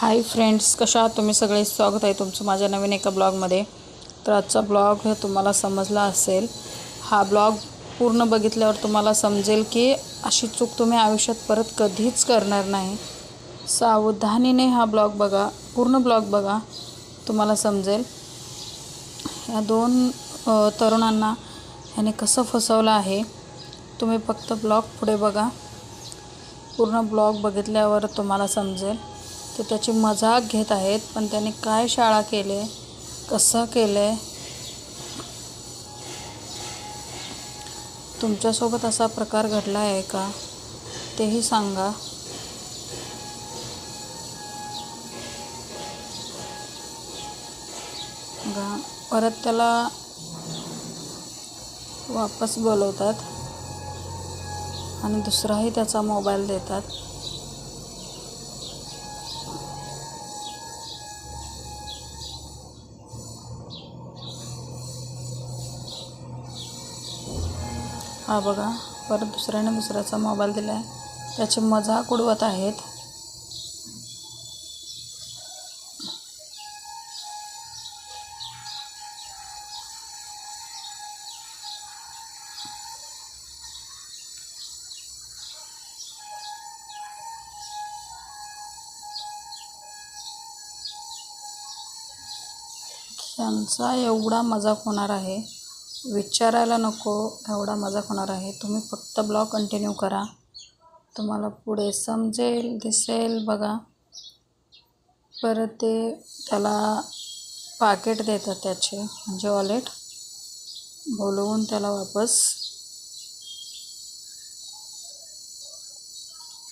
Hi friends कशा आहात तुम्ही? सगळे स्वागत आहे तुमचं माझ्या नवीन एका ब्लॉगमध्ये. तर आजचा ब्लॉग हे तुम्हाला समजला असेल. हा ब्लॉग पूर्ण बघितल्यावर तुम्हाला समजेल की अशी चूक तुम्ही आयुष्यात परत कधीच करणार नाही. सावधानीने हा ब्लॉग बघा पूर्ण ब्लॉग बघा तुम्हाला समजेल. या दोन तरुणांना ह्याने कसं फसवलं आहे तुम्ही फक्त ब्लॉग पुढे बघा. पूर्ण ब्लॉग बघितल्यावर तुम्हाला समजेल. ते त्याची मजाक घेत आहेत पण त्याने काय शाळा केले? कसं केलं? तुमच्यासोबत असा प्रकार घडला आहे का? तेही सांगा. परत त्याला वापस बोलवतात आणि दुसराही त्याचा मोबाईल देतात. हा बघा परत दुसऱ्याने दुसऱ्याचा मोबाईल दिला आहे त्याची मजाक उडवत आहेत. त्यांचा एवढा मजाक होणार आहे. विचारायला नको एवढा मजाक होणार आहे. तुम्ही फक्त ब्लॉग कंटिन्यू करा. तुम्हाला पुढे समजेल दिसेल बघा. परत ते त्याला पाकेट देतात त्याचे म्हणजे वॉलेट बोलवून त्याला वापस.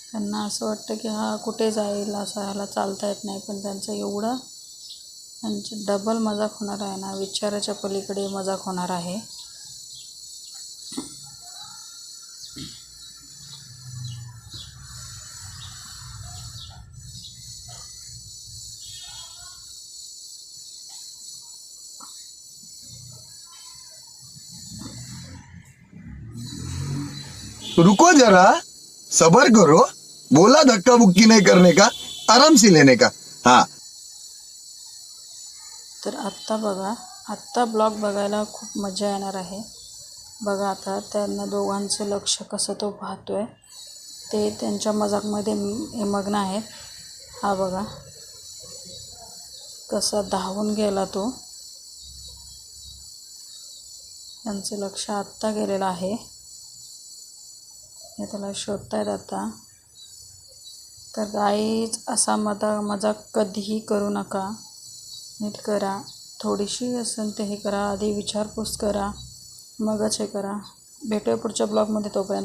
त्यांना असं वाटतं की हा कुठे जाईल असं ह्याला चालता येत नाही पण त्यांचं एवढं म्हणजे डबल मजाक होणार आहे ना. विचाराच्या पलीकडे मजाक होणार आहे. रुको जरा. सबर करो. बोला धक्का बुक्की नहीं करने का? आराम से लेने का? हाँ. तर आत्ता बघा आत्ता ब्लॉग बघायला खूप मजा येणार आहे. बघा आता त्यांना दोघांचं लक्ष कसं तो पाहतो आहे ते त्यांच्या मजाकमध्ये मग्न आहेत. हा बघा. कसा धावून गेला तो. त्यांचं लक्ष आत्ता गेलेलं आहे. हे त्याला शोधतायत आता. तर गाईच असा मजा मजाक कधीही करू नका. नीट करा. थोडीशी असेल ते हे करा. आधी विचारपूस करा. मगच हे करा. भेटूया पुढच्या ब्लॉगमध्ये तोपर्यंत.